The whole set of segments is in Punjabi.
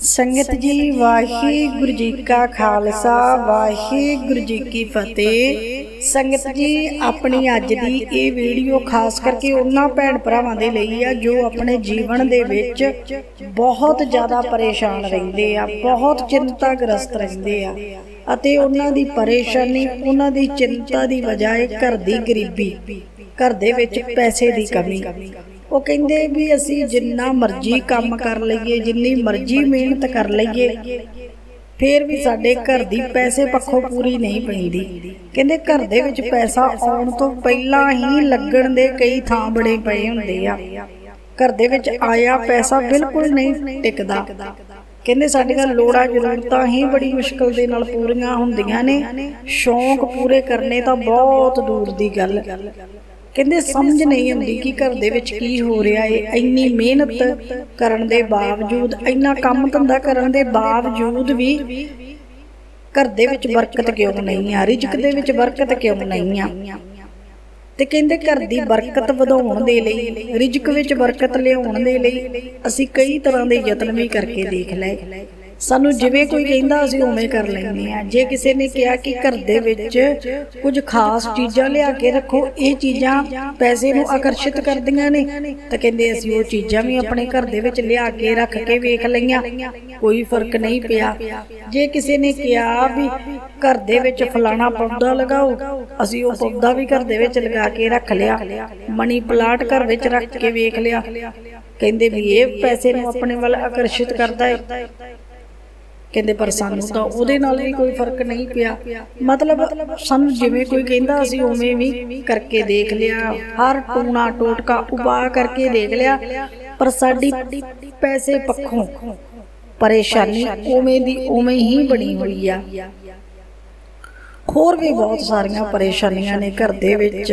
ਸੰਗਤ ਜੀ ਵਾਹਿਗੁਰੂ ਜੀ ਕਾ ਖਾਲਸਾ ਵਾਹਿਗੁਰੂ ਜੀ ਕੀ ਫਤਿਹ। ਸੰਗਤ ਜੀ ਆਪਣੀ ਅੱਜ ਦੀ ਇਹ ਵੀਡੀਓ ਖਾਸ ਕਰਕੇ ਉਹਨਾਂ ਭੈਣ ਭਰਾਵਾਂ ਦੇ ਲਈ ਆ ਜੋ ਆਪਣੇ ਜੀਵਨ ਦੇ ਵਿੱਚ ਬਹੁਤ ਜ਼ਿਆਦਾ ਪਰੇਸ਼ਾਨ ਰਹਿੰਦੇ ਆ ਬਹੁਤ ਚਿੰਤਾਗ੍ਰਸਤ ਰਹਿੰਦੇ ਆ। ਅਤੇ ਉਹਨਾਂ ਦੀ ਪਰੇਸ਼ਾਨੀ ਉਹਨਾਂ ਦੀ ਚਿੰਤਾ ਦੀ ਵਜ੍ਹਾ ਹੈ ਘਰ ਦੀ ਗਰੀਬੀ ਘਰ ਦੇ ਵਿੱਚ ਪੈਸੇ ਦੀ ਕਮੀ। ਉਹ ਕਹਿੰਦੇ ਵੀ ਅਸੀਂ ਜਿੰਨਾ ਮਰਜ਼ੀ ਕੰਮ ਕਰ ਲਈਏ, ਜਿੰਨੀ ਮਰਜ਼ੀ ਮਿਹਨਤ ਕਰ ਲਈਏ, ਫੇਰ ਵੀ ਸਾਡੇ ਘਰ ਦੀ ਪੈਸੇ ਪੱਖੋਂ ਪੂਰੀ ਨਹੀਂ ਪੈਂਦੀ। ਕਹਿੰਦੇ ਘਰ ਦੇ ਵਿੱਚ ਪੈਸਾ ਆਉਣ ਤੋਂ ਪਹਿਲਾਂ ਹੀ ਲੱਗਣ ਦੇ ਕਈ ਥਾਂ ਬੜੇ ਪਏ ਹੁੰਦੇ ਆ। ਘਰ ਦੇ ਵਿੱਚ ਆਇਆ ਪੈਸਾ ਬਿਲਕੁਲ ਨਹੀਂ ਟਿਕਦਾ। ਕਹਿੰਦੇ ਸਾਡੀਆਂ ਲੋੜਾਂ ਜ਼ਰੂਰਤਾਂ ਹੀ ਬੜੀ ਮੁਸ਼ਕਲ ਦੇ ਨਾਲ ਪੂਰੀਆਂ ਹੁੰਦੀਆਂ ਨੇ। ਸ਼ੌਂਕ ਪੂਰੇ ਕਰਨੇ ਤਾਂ ਬਹੁਤ ਦੂਰ ਦੀ ਗੱਲ। ਕਹਿੰਦੇ ਸਮਝ ਨਹੀਂ ਆਉਂਦੀ ਕਿ ਘਰ ਦੇ ਵਿੱਚ ਕੀ ਹੋ ਰਿਹਾ ਏ ਇੰਨੀ ਮਿਹਨਤ ਕਰਨ ਦੇ ਬਾਵਜੂਦ ਇੰਨਾ ਕੰਮ ਧੰਦਾ ਕਰਨ ਦੇ ਬਾਵਜੂਦ ਵੀ ਘਰ ਦੇ ਵਿੱਚ ਬਰਕਤ ਕਿਉਂ ਨਹੀਂ ਆ? ਰਿਜ਼ਕ ਦੇ ਵਿੱਚ ਬਰਕਤ ਕਿਉਂ ਨਹੀਂ ਆ? ਤੇ ਕਹਿੰਦੇ ਘਰ ਦੀ ਬਰਕਤ ਵਧਾਉਣ ਦੇ ਲਈ ਰਿਜ਼ਕ ਵਿੱਚ ਬਰਕਤ ਲਿਆਉਣ ਦੇ ਲਈ ਅਸੀਂ ਕਈ ਤਰ੍ਹਾਂ ਦੇ ਯਤਨ ਵੀ ਕਰਕੇ ਦੇਖ ਲਏ। ਸਾਨੂੰ ਜਿਵੇਂ ਕੋਈ ਕਹਿੰਦਾ ਅਸੀਂ ਉਵੇਂ ਕਰ ਲੈਂਦੇ ਆ ਜੇ ਕਿਸੇ ਨੇ ਕਿਹਾ ਕਿ ਘਰ ਦੇ ਵਿੱਚ ਕੁਝ ਖਾਸ ਚੀਜ਼ਾਂ ਲਿਆ ਕੇ ਰੱਖੋ ਇਹ ਚੀਜ਼ਾਂ ਪੈਸੇ ਨੂੰ ਆਕਰਸ਼ਿਤ ਕਰਦੀਆਂ ਨੇ। ਤਾਂ ਕਹਿੰਦੇ ਅਸੀਂ ਉਹ ਚੀਜ਼ਾਂ ਵੀ ਆਪਣੇ ਘਰ ਦੇ ਵਿੱਚ ਲਿਆ ਕੇ ਰੱਖ ਕੇ ਵੇਖ ਲਈਆਂ। ਕੋਈ ਫ਼ਰਕ ਨਹੀਂ ਪਿਆ। ਜੇ ਕਿਸੇ ਨੇ ਕਿਹਾ ਵੀ ਘਰ ਦੇ ਵਿੱਚ ਫਲਾਣਾ ਪੌਦਾ ਲਗਾਓ ਅਸੀਂ ਉਹ ਪੌਦਾ ਵੀ ਘਰ ਦੇ ਵਿੱਚ ਲਗਾ ਕੇ ਰੱਖ ਲਿਆ। ਮਨੀ ਪਲਾਂਟ ਘਰ ਵਿੱਚ ਰੱਖ ਕੇ ਵੇਖ ਲਿਆ। ਕਹਿੰਦੇ ਵੀ ਇਹ ਪੈਸੇ ਨੂੰ ਆਪਣੇ ਵੱਲ ਆਕਰਸ਼ਿਤ ਕਰਦਾ ਹੈ ਕਹਿੰਦੇ ਪਰ ਸਾਨੂੰ ਤਾਂ ਉਹਦੇ ਨਾਲ ਵੀ ਕੋਈ ਫ਼ਰਕ ਨਹੀਂ ਪਿਆ। ਮਤਲਬ ਸਾਨੂੰ ਜਿਵੇਂ ਕੋਈ ਕਹਿੰਦਾ, ਅਸੀਂ ਉਵੇਂ ਵੀ ਕਰਕੇ ਦੇਖ ਲਿਆ। ਹਰ ਟੂਣਾ ਟੋਟਕਾ ਉਪਾ ਕਰਕੇ ਦੇਖ ਲਿਆ। ਪਰ ਸਾਡੀ ਪੈਸੇ ਪੱਖੋਂ ਪਰੇਸ਼ਾਨੀ ਉਵੇਂ ਦੀ ਉਵੇਂ ਹੀ ਬਣੀ ਹੋਈ ਆ। ਹੋਰ ਵੀ ਬਹੁਤ ਸਾਰੀਆਂ ਪਰੇਸ਼ਾਨੀਆਂ ਨੇ ਘਰ ਦੇ ਵਿੱਚ।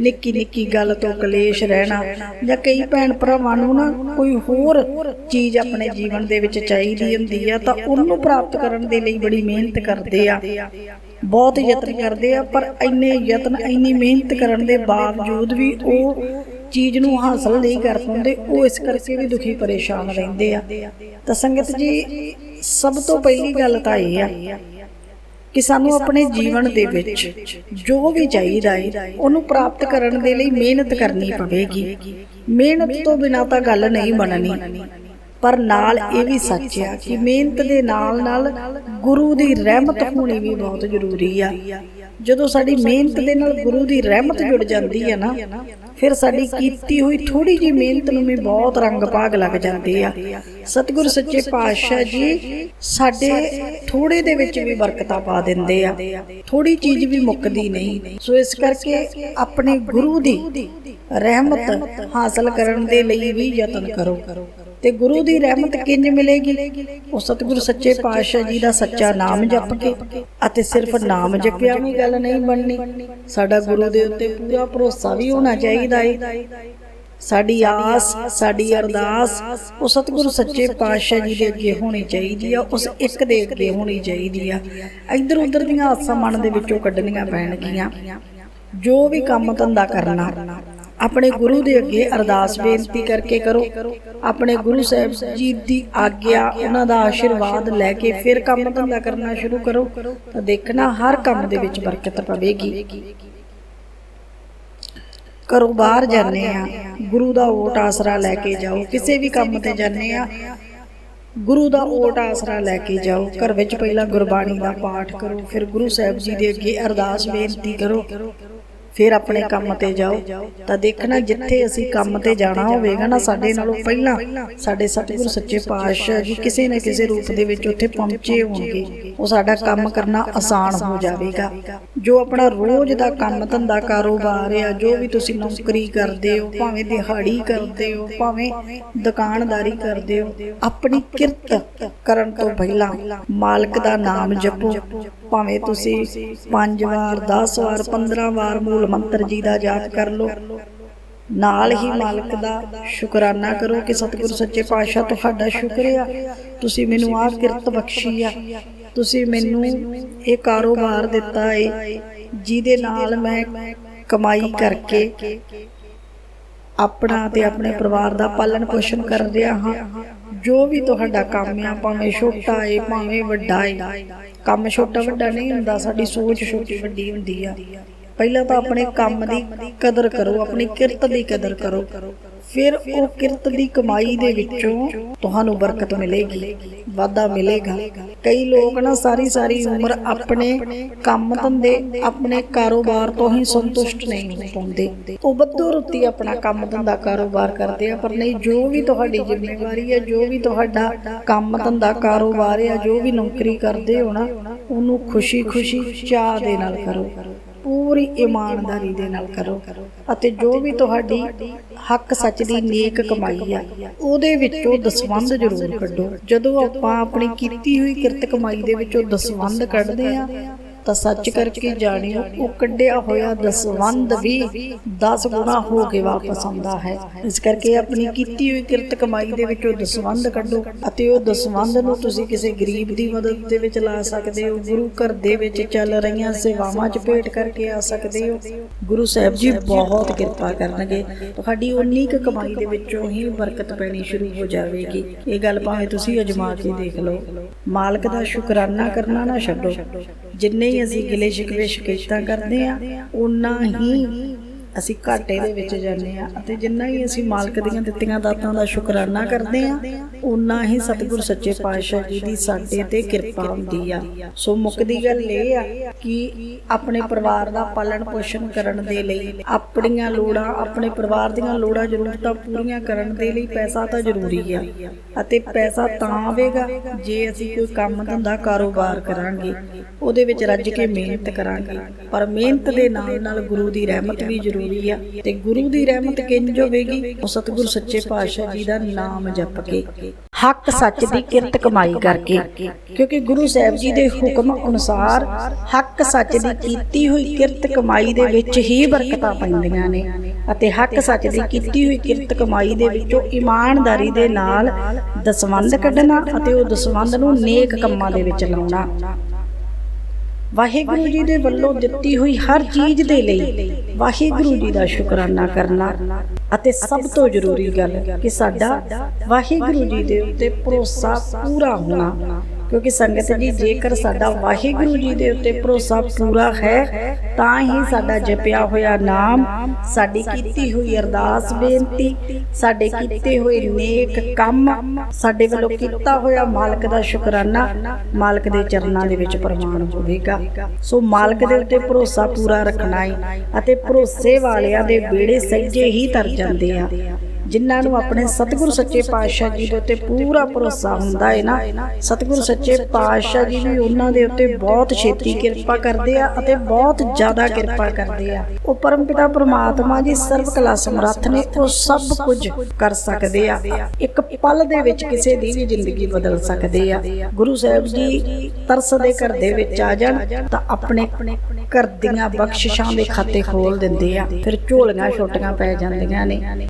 ਨਿੱਕੀ ਨਿੱਕੀ ਗੱਲ ਤੋਂ ਕਲੇਸ਼ ਰਹਿਣਾ ਜਾਂ ਕਈ ਭੈਣ ਭਰਾਵਾਂ ਨੂੰ ਨਾ ਕੋਈ ਹੋਰ ਚੀਜ਼ ਆਪਣੇ ਜੀਵਨ ਦੇ ਵਿੱਚ ਚਾਹੀਦੀ ਹੁੰਦੀ ਆ, ਤਾਂ ਉਹਨੂੰ ਪ੍ਰਾਪਤ ਕਰਨ ਦੇ ਲਈ ਬੜੀ ਮਿਹਨਤ ਕਰਦੇ ਆ। ਬਹੁਤ ਯਤਨ ਕਰਦੇ ਆ, ਪਰ ਇੰਨੇ ਯਤਨ, ਇੰਨੀ ਮਿਹਨਤ ਕਰਨ ਦੇ ਬਾਵਜੂਦ ਵੀ ਉਹ ਚੀਜ਼ ਨੂੰ ਹਾਸਲ ਨਹੀਂ ਕਰ ਪਾਉਂਦੇ, ਉਹ ਇਸ ਕਰਕੇ ਵੀ ਦੁਖੀ ਪਰੇਸ਼ਾਨ ਰਹਿੰਦੇ ਆ। ਤਾਂ ਸੰਗਤ ਜੀ, ਸਭ ਤੋਂ ਪਹਿਲੀ ਗੱਲ ਤਾਂ ਇਹ ਆ ਕਿ ਸਾਨੂੰ ਆਪਣੇ ਜੀਵਨ ਦੇ ਵਿੱਚ ਜੋ ਵੀ ਚਾਹੀਦਾ ਹੈ, ਉਹਨੂੰ ਪ੍ਰਾਪਤ ਕਰਨ ਦੇ ਲਈ ਮਿਹਨਤ ਕਰਨੀ ਪਵੇਗੀ। ਮਿਹਨਤ ਤੋਂ ਬਿਨਾਂ ਤਾਂ ਗੱਲ ਨਹੀਂ ਬਣਨੀ। ਪਰ ਨਾਲ ਇਹ ਵੀ ਸੱਚ ਆ ਕਿ ਮਿਹਨਤ ਦੇ ਨਾਲ ਨਾਲ ਗੁਰੂ ਦੀ ਰਹਿਮਤ ਹੋਣੀ ਵੀ ਬਹੁਤ ਜ਼ਰੂਰੀ ਆ। ਜਦੋਂ ਸਾਡੀ ਮਿਹਨਤ ਦੇ ਨਾਲ ਗੁਰੂ ਦੀ ਰਹਿਮਤ ਜੁੜ ਜਾਂਦੀ ਹੈ ਨਾ ਫਿਰ ਸਾਡੀ ਕੀਤੀ ਹੋਈ ਥੋੜੀ ਜੀ ਮਿਹਨਤ ਨੂੰ ਵੀ ਬਹੁਤ ਰੰਗ ਭਾਗ ਲੱਗ ਜਾਂਦੇ ਆ। ਸਤਿਗੁਰ ਸੱਚੇ ਪਾਤਸ਼ਾਹ ਜੀ ਸਾਡੇ ਥੋੜੇ ਦੇ ਵਿੱਚ ਵੀ ਬਰਕਤਾਂ ਪਾ ਦਿੰਦੇ ਆ। ਥੋੜੀ ਚੀਜ਼ ਵੀ ਮੁੱਕਦੀ ਨਹੀਂ। ਸੋ ਇਸ ਕਰਕੇ ਆਪਣੇ ਗੁਰੂ ਦੀ ਰਹਿਮਤ ਹਾਸਲ ਕਰਨ ਦੇ ਲਈ ਵੀ ਯਤਨ ਕਰੋ। ਤੇ ਗੁਰੂ ਦੀ ਰਹਿਮਤ ਕਿੰਜ ਮਿਲੇਗੀ? ਉਹ ਸਤਿਗੁਰੂ ਸੱਚੇ ਪਾਤਸ਼ਾਹ ਜੀ ਦਾ ਸੱਚਾ ਨਾਮ ਜਪ ਕੇ ਅਤੇ ਸਿਰਫ ਨਾਮ ਜਪਿਆ ਵੀ ਗੱਲ ਨਹੀਂ ਬਣਨੀ। ਸਾਡਾ ਗੁਰੂ ਦੇ ਉੱਤੇ ਪੂਰਾ ਭਰੋਸਾ ਵੀ ਹੋਣਾ ਚਾਹੀਦਾ ਹੈ ਸਾਡੀ ਆਸ ਸਾਡੀ ਅਰਦਾਸ ਉਹ ਸਤਿਗੁਰੂ ਸੱਚੇ ਪਾਤਸ਼ਾਹ ਜੀ ਦੇ ਅੱਗੇ ਹੋਣੀ ਚਾਹੀਦੀ ਆ ਉਸ ਇੱਕ ਦੇ ਅੱਗੇ ਹੋਣੀ ਚਾਹੀਦੀ ਆ। ਇੱਧਰ ਉੱਧਰ ਦੀਆਂ ਆਸਾਂ ਮਨ ਦੇ ਵਿੱਚੋਂ ਕੱਢਣੀਆਂ ਪੈਣਗੀਆਂ। ਜੋ ਵੀ ਕੰਮ ਧੰਦਾ ਕਰਨਾ। ਆਪਣੇ ਗੁਰੂ ਦੇ ਅੱਗੇ ਅਰਦਾਸ ਬੇਨਤੀ ਕਰਕੇ ਕਰੋ। ਆਪਣੇ ਗੁਰੂ ਸਾਹਿਬ ਜੀ ਦੀ ਆਗਿਆ, ਉਹਨਾਂ ਦਾ ਆਸ਼ੀਰਵਾਦ ਲੈ ਕੇ ਫਿਰ ਕੰਮ ਧੰਦਾ ਕਰਨਾ ਸ਼ੁਰੂ ਕਰੋ। ਤਾਂ ਦੇਖਣਾ ਹਰ ਕੰਮ ਦੇ ਵਿੱਚ ਬਰਕਤ ਪਵੇਗੀ। ਘਰੋਂ ਬਾਹਰ ਜਾਂਦੇ ਆ ਗੁਰੂ ਦਾ ਓਟ ਆਸਰਾ ਲੈ ਕੇ ਜਾਓ। ਕਿਸੇ ਵੀ ਕੰਮ ਤੇ ਜਾਂਦੇ ਆ ਗੁਰੂ ਦਾ ਓਟ ਆਸਰਾ ਲੈ ਕੇ ਜਾਓ। ਘਰ ਵਿੱਚ ਪਹਿਲਾਂ ਗੁਰਬਾਣੀ ਦਾ ਪਾਠ ਕਰੋ, ਫਿਰ ਗੁਰੂ ਸਾਹਿਬ ਜੀ ਦੇ ਅੱਗੇ ਅਰਦਾਸ ਬੇਨਤੀ ਕਰੋ। ਫਿਰ ਆਪਣੇ ਕੰਮ ਤੇ ਜਾਓ। ਤਾਂ ਦੇਖਣਾ ਜਿੱਥੇ ਅਸੀਂ ਕੰਮ ਤੇ ਜਾਣਾ ਹੋਵੇਗਾ ਨਾ ਸਾਡੇ ਨਾਲੋਂ ਪਹਿਲਾਂ ਸਾਡੇ ਸਤਿਗੁਰ ਸੱਚੇ ਪਾਤਸ਼ਾਹ ਜੀ ਕਿਸੇ ਨਾ ਕਿਸੇ ਰੂਪ ਦੇ ਵਿੱਚ ਉੱਥੇ ਪਹੁੰਚੇ ਹੋਣਗੇ। ਉਹ ਸਾਡਾ ਕੰਮ ਕਰਨਾ ਆਸਾਨ ਹੋ ਜਾਵੇਗਾ। ਜੋ ਆਪਣਾ ਰੋਜ਼ ਦਾ ਕੰਮ ਧੰਦਾ ਕਾਰੋਬਾਰ ਆ ਜੋ ਵੀ ਤੁਸੀਂ ਨੌਕਰੀ ਕਰਦੇ ਹੋ ਭਾਵੇਂ ਦਿਹਾੜੀ ਕਰਦੇ ਹੋ ਭਾਵੇਂ ਦੁਕਾਨਦਾਰੀ ਕਰਦੇ ਹੋ ਆਪਣੀ ਕਿਰਤ ਕਰਨ ਤੋਂ ਪਹਿਲਾਂ ਮਾਲਕ ਦਾ ਨਾਮ ਜਪੋ। ਭਾਵੇਂ ਤੁਸੀਂ 5 ਵਾਰ 10 ਵਾਰ 15 ਵਾਰ ਮੂਲ ਮੰਤਰ ਜੀ ਦਾ ਜਾਪ ਕਰ ਲਓ। ਨਾਲ ਹੀ ਮਾਲਕ ਦਾ ਸ਼ੁਕਰਾਨਾ ਕਰੋ ਕਿ ਸਤਿਗੁਰੂ ਸੱਚੇ ਪਾਤਸ਼ਾਹ ਤੁਹਾਡਾ ਸ਼ੁਕਰ ਤੁਸੀਂ ਮੈਨੂੰ ਆਹ ਕਿਰਤ ਬਖਸ਼ੀ ਆ। ਤੁਸੀਂ ਮੈਨੂੰ ਇਹ ਕਾਰੋਬਾਰ ਦਿੱਤਾ ਏ, ਜਿਹਦੇ ਨਾਲ ਮੈਂ ਕਮਾਈ ਕਰਕੇ ਆਪਣਾ ਤੇ ਆਪਣੇ ਪਰਿਵਾਰ ਦਾ ਪਾਲਣ ਪੋਸ਼ਣ ਕਰ ਰਿਹਾ ਹਾਂ। ਜੋ ਵੀ ਤੁਹਾਡਾ ਕੰਮ ਆ, ਭਾਵੇਂ ਛੋਟਾ ਏ, ਭਾਵੇਂ ਵੱਡਾ ਏ, ਕੰਮ ਛੋਟਾ ਵੱਡਾ ਨਹੀਂ ਹੁੰਦਾ, ਸਾਡੀ ਸੋਚ ਛੋਟੀ ਵੱਡੀ ਹੁੰਦੀ ਆ। ਪਹਿਲਾਂ ਤਾਂ ਆਪਣੇ ਕੰਮ ਦੀ ਕਦਰ ਕਰੋ, ਆਪਣੀ ਕਿਰਤ ਦੀ ਕਦਰ ਕਰੋ। ਫਿਰ ਉਹ ਕਿਰਤ ਦੀ ਕਮਾਈ ਦੇ ਵਿੱਚੋਂ ਤੁਹਾਨੂੰ ਬਰਕਤ ਮਿਲੇਗੀ, ਵਾਧਾ ਮਿਲੇਗਾ। ਕਈ ਲੋਕ ਨਾ ਸਾਰੀ ਸਾਰੀ ਉਮਰ ਆਪਣੇ ਕੰਮ ਧੰਦੇ, ਆਪਣੇ ਕਾਰੋਬਾਰ ਤੋਂ ਹੀ ਸੰਤੁਸ਼ਟ ਨਹੀਂ ਹੋ ਪਾਉਂਦੇ ਉਹ ਬੱਦੋ ਰੁੱਤੀ ਆਪਣਾ ਕੰਮ ਧੰਦਾ ਕਾਰੋਬਾਰ ਕਰਦੇ ਆ, ਪਰ ਨਹੀਂ, ਜੋ ਵੀ ਤੁਹਾਡੀ ਜ਼ਿੰਮੇਵਾਰੀ ਹੈ ਜੋ ਵੀ ਤੁਹਾਡਾ ਕੰਮ ਧੰਦਾ ਕਾਰੋਬਾਰ ਹੈ ਜੋ ਵੀ ਨੌਕਰੀ ਕਰਦੇ ਹੋ ਨਾ, ਉਹਨੂੰ ਖੁਸ਼ੀ ਖੁਸ਼ੀ ਚਾਹ ਦੇ ਨਾਲ ਕਰੋ। ਪੂਰੀ ਇਮਾਨਦਾਰੀ ਦੇ ਨਾਲ ਕਰੋ ਅਤੇ ਜੋ ਵੀ ਤੁਹਾਡੀ ਹੱਕ ਸੱਚ ਦੀ ਨੇਕ ਕਮਾਈ ਆ, ਉਹਦੇ ਵਿੱਚੋਂ ਦਸਵੰਧ ਜ਼ਰੂਰ ਕੱਢੋ। ਜਦੋਂ ਆਪਾਂ ਆਪਣੀ ਕੀਤੀ ਹੋਈ ਕਿਰਤ ਕਮਾਈ ਦੇ ਵਿੱਚੋਂ ਦਸਵੰਧ ਕੱਢਦੇ ਆ ਤਾਂ ਸੱਚ ਕਰਕੇ ਜਾਣਿਓ ਉਹ ਕੱਢਿਆ ਹੋਇਆ ਦਸਵੰਧ ਵੀ 10 ਗੁਣਾ ਹੋ ਕੇ ਵਾਪਸ ਆਉਂਦਾ ਹੈ। ਇਸ ਕਰਕੇ ਆਪਣੀ ਕੀਤੀ ਹੋਈ ਕਿਰਤ ਕਮਾਈ ਦੇ ਵਿੱਚੋਂ ਦਸਵੰਧ ਕੱਢੋ ਅਤੇ ਉਹ ਦਸਵੰਧ ਨੂੰ ਤੁਸੀਂ ਕਿਸੇ ਗਰੀਬ ਦੀ ਮਦਦ ਦੇ ਵਿੱਚ ਲਾ ਸਕਦੇ ਹੋ ਗੁਰੂ ਘਰ ਦੇ ਵਿੱਚ ਚੱਲ ਰਹੀਆਂ ਸੇਵਾਵਾਂ 'ਚ ਭੇਟ ਕਰਕੇ ਆ ਸਕਦੇ ਹੋ। ਗੁਰੂ ਸਾਹਿਬ ਜੀ ਬਹੁਤ ਕਿਰਪਾ ਕਰਨਗੇ। ਤੁਹਾਡੀ ਉਨੀ ਕੁ ਕਮਾਈ ਦੇ ਵਿੱਚੋਂ ਹੀ ਬਰਕਤ ਪੈਣੀ ਸ਼ੁਰੂ ਹੋ ਜਾਵੇਗੀ। ਇਹ ਗੱਲ ਭਾਵੇਂ ਤੁਸੀਂ ਅਜਮਾ ਕੇ ਦੇਖ ਲਓ। ਮਾਲਕ ਦਾ ਸ਼ੁਕਰਾਨਾ ਕਰਨਾ ਨਾ ਛੱਡੋ ਜਿੰਨੇ ਹੀ ਅਸੀਂ ਗਿਲੇ ਸ਼ਿਕਵੇ ਸ਼ਿਕਾਇਤਾਂ ਕਰਦੇ ਆ ਉਨਾ ਹੀ ਅਸੀਂ ਘਾਟੇ ਦੇ ਵਿੱਚ ਜਾਂਦੇ ਆ ਅਤੇ ਜਿੰਨਾ ਹੀ ਅਸੀਂ ਮਾਲਕ ਦੀਆਂ ਦਿੱਤੀਆਂ ਦਾਤਾਂ ਦਾ ਸ਼ੁਕਰਾਨਾ ਕਰਦੇ ਆ ਉਨਾ ਹੀ ਸਤਿਗੁਰ ਸੱਚੇ ਪਾਤਸ਼ਾਹ ਜੀ ਦੀ ਸਾਡੇ ਤੇ ਕਿਰਪਾ ਹੁੰਦੀ ਆ। ਸੋ ਮੁੱਕਦੀ ਗੱਲ ਇਹ ਆ ਕਿ ਆਪਣੇ ਪਰਿਵਾਰ ਦਾ ਪਾਲਣ ਪੋਸ਼ਣ ਕਰਨ ਦੇ ਲਈ, ਆਪਣੀਆਂ ਲੋੜਾਂ, ਆਪਣੇ ਪਰਿਵਾਰ ਦੀਆਂ ਲੋੜਾਂ, ਜ਼ਰੂਰਤਾਂ ਪੂਰੀਆਂ ਕਰਨ ਦੇ ਲਈ ਪੈਸਾ ਤਾਂ ਜ਼ਰੂਰੀ ਆ ਅਤੇ ਪੈਸਾ ਤਾਂ ਆਵੇਗਾ ਜੇ ਅਸੀਂ ਕੋਈ ਕੰਮ ਧੰਦਾ ਕਾਰੋਬਾਰ ਕਰਾਂਗੇ, ਉਹਦੇ ਵਿੱਚ ਰੱਜ ਕੇ ਮਿਹਨਤ ਕਰਾਂਗੇ। ਪਰ ਮਿਹਨਤ ਦੇ ਨਾਲ ਨਾਲ ਗੁਰੂ ਦੀ ਰਹਿਮਤ ਵੀ ਜ਼ਰੂਰੀ ਆ। ਤੇ ਗੁਰੂ ਦੀ ਰਹਿਮਤ ਕਿੰਜ ਹੋਵੇਗੀ? ਉਹ ਸਤਿਗੁਰ ਸੱਚੇ ਪਾਤਸ਼ਾਹ ਜੀ ਦਾ ਨਾਮ ਜਪ ਕੇ। ਹੱਕ ਸੱਚ ਦੀ ਕਿਰਤ ਕਮਾਈ ਕਰਕੇ। ਕਿਉਂਕਿ ਗੁਰੂ ਸਾਹਿਬ ਜੀ ਦੇ ਹੁਕਮ ਅਨੁਸਾਰ ਹੱਕ ਸੱਚ ਦੀ ਕੀਤੀ ਹੋਈ ਕਿਰਤ ਕਮਾਈ ਦੇ ਵਿੱਚ ਹੀ ਬਰਕਤਾਂ ਪੈਂਦੀਆਂ ਨੇ। ਅਤੇ ਹੱਕ ਸੱਚ ਦੀ ਕੀਤੀ ਹੋਈ ਕਿਰਤ ਕਮਾਈ ਦੇ ਵਿੱਚੋਂ ਇਮਾਨਦਾਰੀ ਦੇ ਨਾਲ ਦਸਵੰਧ ਕੱਢਣਾ ਅਤੇ ਉਹ ਦਸਵੰਧ ਨੂੰ ਨੇਕ ਕੰਮਾਂ ਦੇ ਵਿੱਚ ਲਾਉਣਾ। ਵਾਹਿਗੁਰੂ ਜੀ ਦੇ ਵੱਲੋਂ ਦਿੱਤੀ ਹੋਈ ਹਰ ਚੀਜ਼ ਦੇ ਲਈ ਵਾਹਿਗੁਰੂ ਜੀ ਦਾ ਸ਼ੁਕਰਾਨਾ ਕਰਨਾ ਅਤੇ ਸਭ ਤੋਂ ਜ਼ਰੂਰੀ ਗੱਲ ਕਿ ਸਾਡਾ ਵਾਹਿਗੁਰੂ ਜੀ ਦੇ ਉੱਤੇ ਭਰੋਸਾ ਪੂਰਾ ਹੋਣਾ ਕਿਉਂਕਿ ਸੰਗਤ ਜੀ ਜੇਕਰ ਸਾਡਾ ਵਾਹਿਗੁਰੂ ਜੀ ਦੇ ਉੱਤੇ ਭਰੋਸਾ ਪੂਰਾ ਹੈ ਤਾਂ ਹੀ ਸਾਡਾ ਜਪਿਆ ਹੋਇਆ ਨਾਮ ਸਾਡੀ ਕੀਤੀ ਹੋਈ ਅਰਦਾਸ ਬੇਨਤੀ ਸਾਡੇ ਕੀਤੇ ਹੋਏ ਨੇਕ ਕੰਮ ਸਾਡੇ ਵੱਲੋਂ ਕੀਤਾ ਹੋਇਆ ਮਾਲਕ ਦਾ ਸ਼ੁਕਰਾਨਾ ਮਾਲਕ ਦੇ ਚਰਨਾਂ ਦੇ ਵਿੱਚ ਪ੍ਰਮਾਣ ਹੋਵੇਗਾ। ਸੋ ਮਾਲਕ ਦੇ ਉੱਤੇ ਭਰੋਸਾ ਪੂਰਾ ਰੱਖਣਾ ਹੈ ਅਤੇ ਭਰੋਸੇ ਵਾਲਿਆਂ ਦੇ ਬੇੜੇ ਸੱਜੇ ਹੀ ਤਰ ਜਾਂਦੇ ਆ। ਜਿਨ੍ਹਾਂ ਨੂੰ ਆਪਣੇ ਸਤਿਗੁਰੂ ਸੱਚੇ ਪਾਤਸ਼ਾਹ ਜੀ ਦੇ ਉੱਤੇ ਪੂਰਾ ਭਰੋਸਾ ਹੁੰਦਾ ਹੈ ਨਾ। ਸਤਿਗੁਰੂ ਸੱਚੇ ਪਾਤਸ਼ਾਹ ਜੀ ਵੀ ਉਹਨਾਂ ਦੇ ਉੱਤੇ ਬਹੁਤ ਛੇਤੀ ਕਿਰਪਾ ਕਰਦੇ ਆ ਅਤੇ ਬਹੁਤ ਜ਼ਿਆਦਾ ਕਿਰਪਾ ਕਰਦੇ ਆ। ਉਹ ਪਰਮਪਿਤਾ ਪ੍ਰਮਾਤਮਾ ਜੀ ਸਰਵ ਕਲਾ ਸਮਰੱਥ ਨੇ ਉਹ ਸਭ ਕੁਝ ਕਰ ਸਕਦੇ ਆ। ਇੱਕ ਪਲ ਦੇ ਵਿੱਚ ਕਿਸੇ ਦੀ ਵੀ ਜ਼ਿੰਦਗੀ ਬਦਲ ਸਕਦੇ ਆ। ਗੁਰੂ ਸਾਹਿਬ ਜੀ ਤਰਸ ਦੇ ਘਰ ਦੇ ਵਿੱਚ ਆ ਜਾਣ ਤਾਂ ਆਪਣੇ ਘਰ ਦੀਆਂ ਬਖਸ਼ਿਸ਼ਾਂ ਦੇ ਖਾਤੇ ਖੋਲ ਦਿੰਦੇ ਆ। ਫਿਰ ਝੋਲੀਆਂ ਛੋਟੀਆਂ ਪੈ ਜਾਂਦੀਆਂ ਨੇ